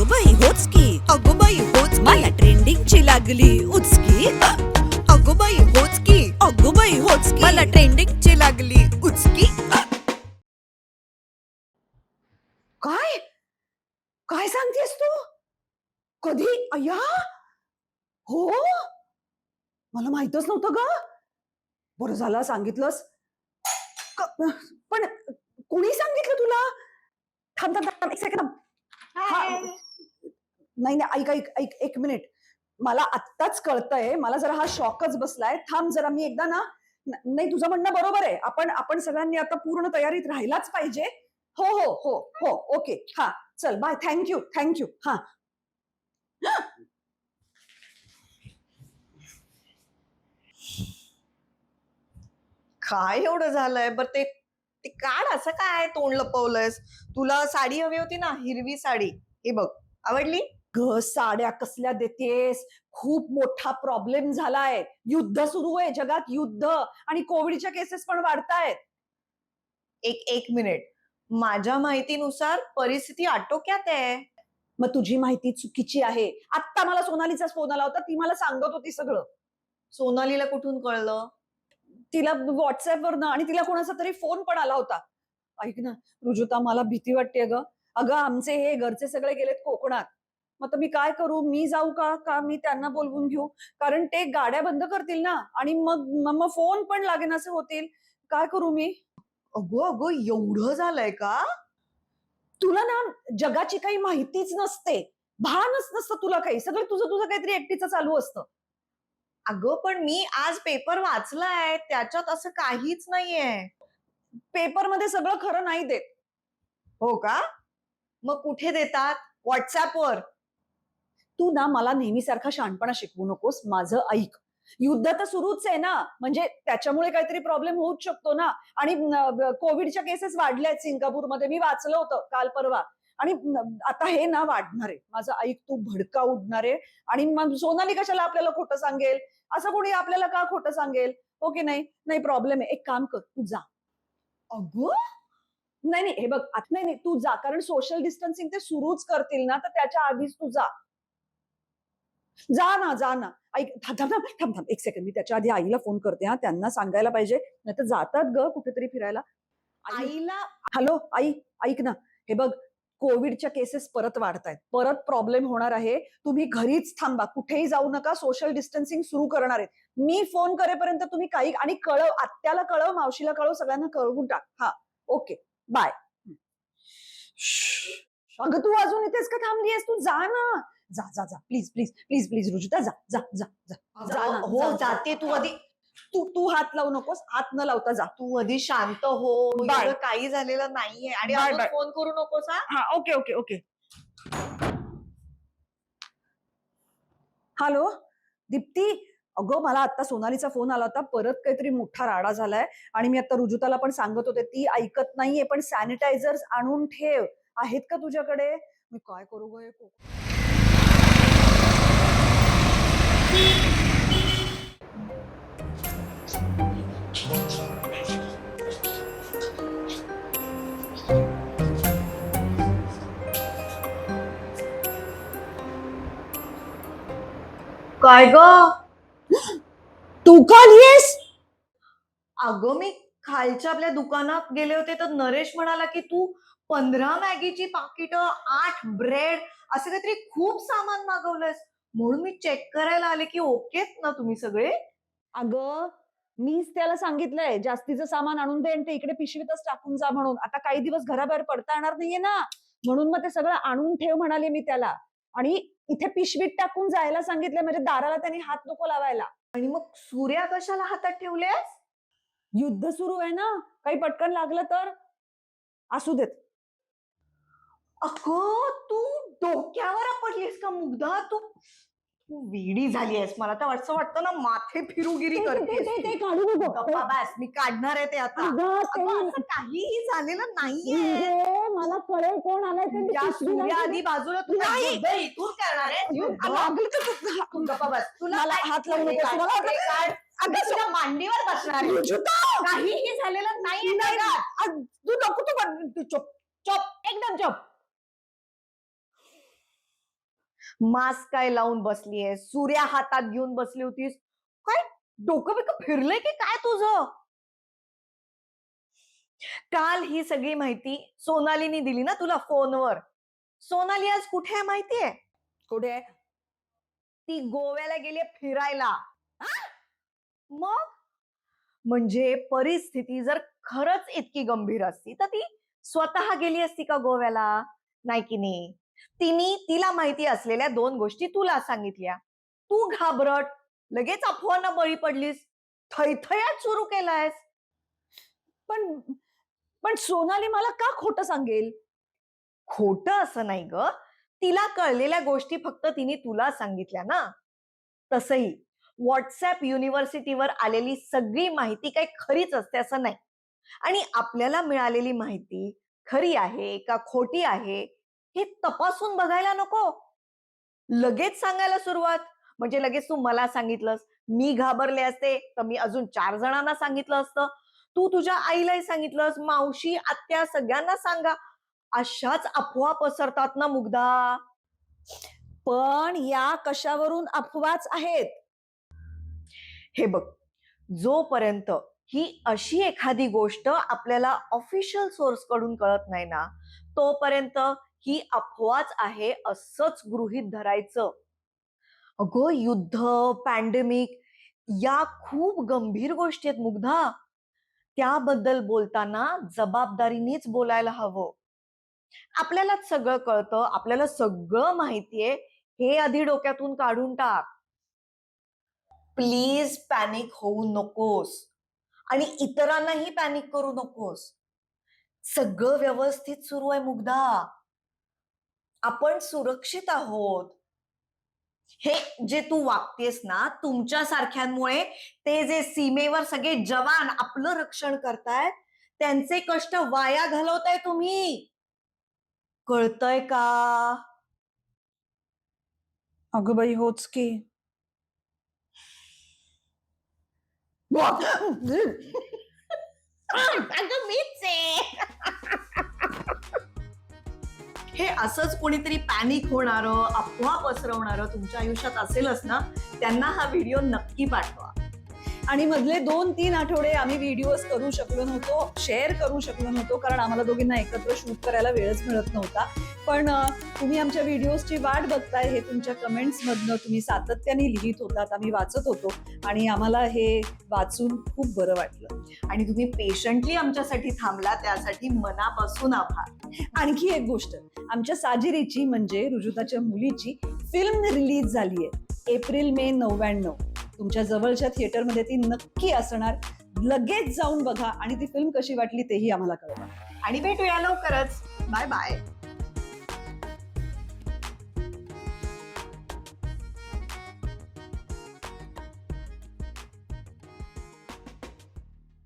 अगं बाई होच की अगं बाई होच मला ट्रेंडिंगची लागली. उचकी. अगं बाई होच की अगं बाई होच की मला ट्रेंडिंगची लागली. उचकी. काय? काय सांगतेस तू? कधी? अय्या? हो? मला माहितच नव्हतं ग. बरं झालं सांगितलंस. पण कोणी सांगितलं तुला? थांब थांब थांब एक सेकंड हा. नाही नाही ऐक ऐक ऐक एक मिनिट मला आत्ताच कळतंय मला जरा हा शॉकच बसलाय. थांब जरा मी एकदा ना नाही तुझं म्हणणं बरोबर आहे. आपण आपण सगळ्यांनी आता पूर्ण तयारीत राहिलाच पाहिजे. हो हो हो हो ओके हा चल बाय थँक्यू थँक्यू हा. काय एवढं झालंय? बर ते ते काढ असं काय? तोंड लपवलंयस. तुला साडी हवी होती ना हिरवी साडी. हे बघ. आवडली? ग साड्या कसल्या देतेस? खूप मोठा प्रॉब्लेम झालाय. युद्ध सुरू आहे जगात युद्ध. आणि कोविडच्या केसेस पण वाढतायत. एक एक मिनिट माझ्या माहितीनुसार परिस्थिती आटोक्यात आहे. मग तुझी माहिती चुकीची आहे. आत्ता मला सोनालीचा फोन आला होता. ती मला सांगत होती सगळं. सोनालीला कुठून कळलं? तिला व्हॉट्सअपवरनं आणि तिला कोणाचा तरी फोन पण आला होता. ऐक ना रुजुता मला भीती वाटते ग. अगं आमचे हे घरचे सगळे गेलेत कोकणात. मग आता मी काय करू? मी जाऊ का? का मी त्यांना बोलवून घेऊ? कारण ते गाड्या बंद करतील ना? आणि मग मग फोन पण लागेन असे होतील. काय करू मी? अगो अगो एवढं झालंय का? तुला ना जगाची काही माहितीच नसते. भानच नसतं तुला काही. सगळं तुझं तुझं काहीतरी एकटीचं चालू असतं. अगं पण मी आज पेपर वाचलाय. त्याच्यात असं काहीच नाहीये. पेपरमध्ये सगळं खरं नाही देत. हो का? मग कुठे देतात? व्हॉट्सअपवर तू ना मला नेहमीसारखा शहाणपणा शिकवू नकोस माझं ऐक. युद्ध तर सुरूच आहे ना म्हणजे त्याच्यामुळे काहीतरी प्रॉब्लेम होऊच शकतो ना. आणि कोविडच्या केसेस वाढल्या आहेत सिंगापूरमध्ये. मी वाचलं होतं काल परवा. आणि आता हे ना वाढणार. आहे माझं ऐक तू भडका उडणार आहे. आणि मग सोनाली कशाला आपल्याला खोटं सांगेल? असं कोणी आपल्याला का खोटं सांगेल? हो ओके नाही? नाही प्रॉब्लेम आहे. एक काम कर तू जा. अगो? नाही नाही हे बघ नाही नाही तू जा. कारण सोशल डिस्टन्सिंग ते सुरूच करतील ना तर त्याच्या आधीच तू जा. जा ना जा ना. ऐक थांब थांब थांब थांब थांब. एक सेकंड मी त्याच्या आधी आईला फोन करते हा. त्यांना सांगायला पाहिजे. नाही तर जातात ग कुठेतरी फिरायला. आई आईला हॅलो आई ऐक ना. हे बघ कोविडच्या केसेस परत वाढतायत. परत प्रॉब्लेम होणार आहे. तुम्ही घरीच थांबा. कुठेही जाऊ नका. सोशल डिस्टन्सिंग सुरू करणार आहेत. मी फोन करेपर्यंत तुम्ही काही आणि कळव आत्याला कळव मावशीला कळव सगळ्यांना कळवून टाक. हा. ओके. बाय. अगं तू अजून इथेच का थांबलीयस? तू जा ना. जा जा जा. Please please please please Rujuta जा जा जा जा जा. ना, हो जा, जा. जाते तू आधी. तू तू हात लावू नकोस हात न लावता जा. तू आधी शांत हो. एवढं काही झालेलं नाहीये. आणि अजून. फोन करू नकोस हा? हा okay okay okay. Hello Deepti? अगं मला आता सोनालीचा फोन आला होता. परत काहीतरी मोठा राडा झालाय. आणि मी आता रुजुताला पण सांगत होते. ती ऐकत नाहीये पण सॅनिटायझर्स आणून ठेव. आहेत का तुझ्याकडे? मी काय करू ग हे को- काय ग. तू का लिहिस अगं मी खालच्या आपल्या दुकानात गेले होते तर नरेश म्हणाला की तू पंधरा मॅगीची पाकिट आठ ब्रेड असं काहीतरी खूप सामान मागवलंयस. म्हणून मी चेक करायला आले की ओकेत ना तुम्ही सगळे? अगं मीच त्याला सांगितलंय जास्तीचं सामान आणून दे आणि ते इकडे पिशवीतच टाकून जा म्हणून. आता काही दिवस घराबाहेर पडता येणार नाहीये ना. म्हणून मग ते सगळं आणून ठेव म्हणाले मी त्याला. आणि इथे पिशवीत टाकून जायला सांगितलंय म्हणजे दाराला त्यांनी हात नको लावायला. आणि मग सूर्या कशाला हातात ठेवलेस युद्ध सुरू आहे ना? काही पटकन लागलं तर? असू देत. अगं तू डोक्यावर पडलीस का मुग्धा? तू तू वेडी झाली आहेस. मला तर असं वाटतं ना माथे फिरुगिरी ते- ते- करतेस ते- ते तू. काढू नको. बस मी काढणार आहे ते आता. असं काहीही झालेलं नाहीये. मला कळेल कोण आलाय ते सूर्या नाही- आधी बाजूला तू नाही. इथून करणार आहे. तुला हात लावू नकोस. काढ. अगं तुझ्या मांडीवर बसणार! काहीही झालेलं नाही, तू नको तू चुप. चुप. एकदम चुप. मास्क काय लावून बसलीये सूर्या हातात घेऊन बसली होतीस? काय डोकं बिकं फिरलंय की काय तुझं? काल ही सगळी माहिती सोनालीनी दिली ना तुला फोनवर. सोनाली आज कुठे आहे माहितीये? कुठे? ती गोव्याला गेली फिरायला. मग? म्हणजे परिस्थिती जर खरंच इतकी गंभीर असती तर ती स्वतः गेली असती का गोव्याला? नाही की नाही? तिने तिला माहिती असलेल्या दोन गोष्टी तुला सांगितल्या. तू घाबरट लगेच अफवांना बळी पडलीस थैथयात सुरू केलायस. पण पण सोनाली मला का खोटं सांगेल? खोटं असं नाही ग. तिला कळलेल्या गोष्टी फक्त तिने तुला सांगितल्या ना. तसही व्हॉट्सअप युनिव्हर्सिटीवर आलेली सगळी माहिती काही खरीच असते असं नाही. आणि आपल्याला मिळालेली माहिती खरी आहे का खोटी आहे? हे तपासून बघायला नको. लगेच सांगायला सुरुवात. म्हणजे लगेच तू मला सांगितलंस. मी घाबरले असते तर मी अजून चार जणांना सांगितलं असतं. तू तुझ्या आईलाही सांगितलंस मावशी आत्या सगळ्यांना सांगा. अशाच अफवा पसरतात ना मुग्धा. पण या कशावरून अफवाच आहेत? हे बघ जोपर्यंत ही अशी एखादी गोष्ट आपल्याला ऑफिशियल सोर्सकडून कळत नाही ना तोपर्यंत ही अफवाच आहे असंच गृहीत धरायचं. अगं युद्ध पॅन्डेमिक या खूप गंभीर गोष्टी आहेत मुग्धा. त्याबद्दल बोलताना जबाबदारीनेच बोलायला हवं. आपल्यालाच सगळं कळतं आपल्याला सगळं माहितीये हे आधी डोक्यातून काढून टाक. प्लीज पॅनिक होऊ नकोस. आणि इतरांनाही पॅनिक करू नकोस. सगळं व्यवस्थित सुरू आहे मुग्धा. आपण सुरक्षित आहोत. हे जे तू वागतेस ना तुमच्या सारख्यांमुळे ते जे सीमेवर सगळे जवान आपलं रक्षण करतायत त्यांचे कष्ट वाया घालवताय तुम्ही. कळतय का? अगं बाई होच की. अगं मीच आहे. हे असंच कोणीतरी पॅनिक होणारं अफवा पसरवणारं तुमच्या आयुष्यात असेलच ना त्यांना हा व्हिडिओ नक्की पाठवा. आणि मधले दोन तीन आठवडे आम्ही व्हिडिओज करू शकलो नव्हतो शेअर करू शकलो नव्हतो कारण आम्हाला दोघींना एकत्र शूट करायला वेळच मिळत नव्हता. पण तुम्ही आमच्या व्हिडिओजची वाट बघताय हे तुमच्या कमेंट्स मधनं तुम्ही सातत्याने लिहित होतात आम्ही वाचत होतो आणि आम्हाला हे वाचून खूप बरं वाटलं. आणि तुम्ही पेशंटली आमच्यासाठी थांबला त्यासाठी मनापासून आभार. आणखी एक गोष्ट आमच्या साजिरीची म्हणजे रुजुताच्या मुलीची फिल्म रिलीज झाली आहे एप्रिल मे नव्याण्णव. तुमच्या जवळच्या थिएटरमध्ये ती नक्की असणार. लगेच जाऊन बघा आणि ती फिल्म कशी वाटली तेही आम्हाला कळवा. आणि भेटूया लवकरच. Bye bye